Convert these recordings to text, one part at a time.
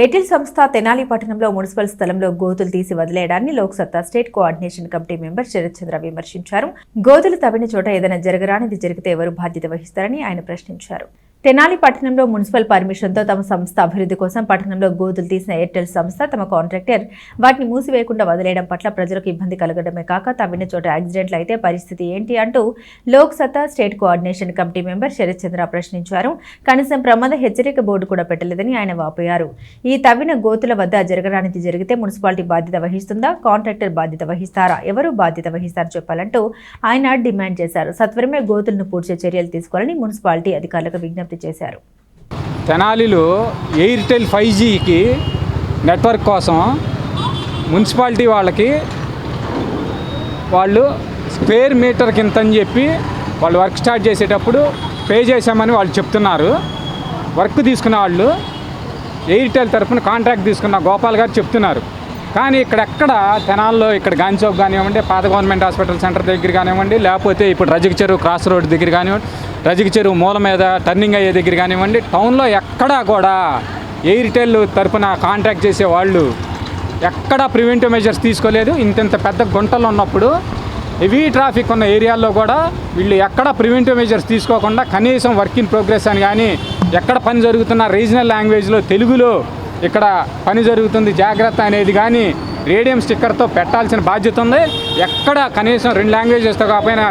Airtel సంస్థ తెనాలి పట్టణంలో municipal స్థలంలో గోతులు తీసి వదిలేయడాన్ని Lok Satta state coordination committee member Sarathchandra విమర్శించారు. గోతులు తవ్విన చోట ఏదైనా జరగరానిది జరిగితే ఎవరు బాధ్యత వహిస్తారని ఆయన ప్రశ్నించారు. తెనాలి పట్టణంలో మున్సిపల్ పర్మిషన్తో తమ సంస్థ అభివృద్ధి కోసం పట్టణంలో గోతులు తీసిన ఎయిర్టెల్ సంస్థ తమ కాంట్రాక్టర్ వాటిని మూసివేయకుండా వదిలేయడం పట్ల ప్రజలకు ఇబ్బంది కలగడమే కాక తవ్విన చోట యాక్సిడెంట్లు అయితే పరిస్థితి ఏంటి అంటూ Lok Satta state coordination committee member Sarath Chandra ప్రశ్నించారు. కనీసం ప్రమాద హెచ్చరిక బోర్డు కూడా పెట్టలేదని ఆయన వాపోయారు. ఈ తవ్విన గోతుల వద్ద జరగడానికి జరిగితే మున్సిపాలిటీ బాధ్యత వహిస్తుందా? కాంట్రాక్టర్ బాధ్యత వహిస్తారా? ఎవరు బాధ్యత వహిస్తారో చెప్పాలంటూ ఆయన డిమాండ్ చేశారు. సత్వరమే గోతులను పూడ్చే చర్యలు తీసుకోవాలని మున్సిపాలిటీ అధికారులకు విజ్ఞప్తి చేశారు. తెనాలిలో ఎయిర్టెల్ ఫైవ్ జీకి నెట్వర్క్ కోసం మున్సిపాలిటీ వాళ్ళకి వాళ్ళు స్క్వేర్ మీటర్ కింద అని చెప్పి వాళ్ళు వర్క్ స్టార్ట్ చేసేటప్పుడు పే చేశామని వాళ్ళు చెప్తున్నారు. వర్క్ తీసుకున్న వాళ్ళు ఎయిర్టెల్ తరఫున కాంట్రాక్ట్ తీసుకున్న గోపాల్ గారు చెప్తున్నారు. కానీ ఇక్కడెక్కడ తెనాల్లో ఇక్కడ గాంధీ చౌక్ కానివ్వండి పాత గవర్నమెంట్ హాస్పిటల్ సెంటర్ దగ్గర కానివ్వండి లేకపోతే ఇప్పుడు రజక చెరువు క్రాస్ రోడ్ దగ్గర కానివ్వండి రజక చెరువు మూల మీద టర్నింగ్ అయ్యే దగ్గర కానివ్వండి టౌన్లో ఎక్కడా కూడా ఎయిర్టెల్ తరఫున కాంట్రాక్ట్ చేసే వాళ్ళు ఎక్కడా ప్రివెంటివ్ మెజర్స్ తీసుకోలేదు. ఇంతింత పెద్ద గుంటలు ఉన్నప్పుడు హెవీ ట్రాఫిక్ ఉన్న ఏరియాల్లో కూడా వీళ్ళు ఎక్కడ ప్రివెంటివ్ మెజర్స్ తీసుకోకుండా కనీసం వర్క్ ఇన్ ప్రోగ్రెస్ అని కానీ ఎక్కడ పని జరుగుతున్న రీజనల్ లాంగ్వేజ్లో తెలుగులో ఇక్కడ పని జరుగుతుంది జాగ్రత్త అనేది కానీ రేడియం స్టిక్కర్తో పెట్టాల్సిన బాధ్యత ఉంది. ఎక్కడ కనీసం రెండు లాంగ్వేజెస్తో కాకపోయినా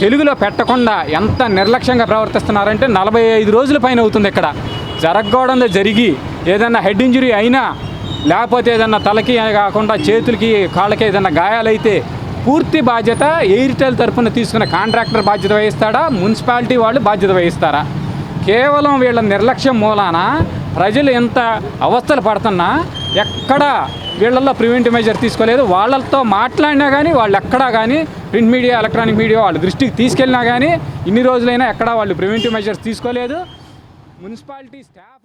తెలుగులో పెట్టకుండా ఎంత నిర్లక్ష్యంగా ప్రవర్తిస్తున్నారంటే నలభై ఐదు రోజుల పైన అవుతుంది ఇక్కడ. జరగకూడదు జరిగి ఏదైనా హెడ్ ఇంజరీ అయినా లేకపోతే ఏదన్నా తలకి కాకుండా చేతులకి కాళ్ళకి ఏదైనా గాయాలైతే పూర్తి బాధ్యత ఎయిర్టెల్ తరఫున తీసుకున్న కాంట్రాక్టర్ బాధ్యత వహిస్తాడా? మున్సిపాలిటీ వాళ్ళు బాధ్యత వహిస్తారా? కేవలం వీళ్ళ నిర్లక్ష్యం మూలాన ప్రజలు ఎంత అవస్థలు పడుతున్నా ఎక్కడా వీళ్ళల్లో ప్రివెంటివ్ మెజర్ తీసుకోలేదు. వాళ్ళతో మాట్లాడినా కానీ వాళ్ళు ఎక్కడా కానీ ప్రింట్ మీడియా ఎలక్ట్రానిక్ మీడియా వాళ్ళ దృష్టికి తీసుకెళ్ళినా కానీ ఇన్ని రోజులైనా ఎక్కడా వాళ్ళు ప్రివెంటివ్ మెజర్స్ తీసుకోలేదు. Municipality staff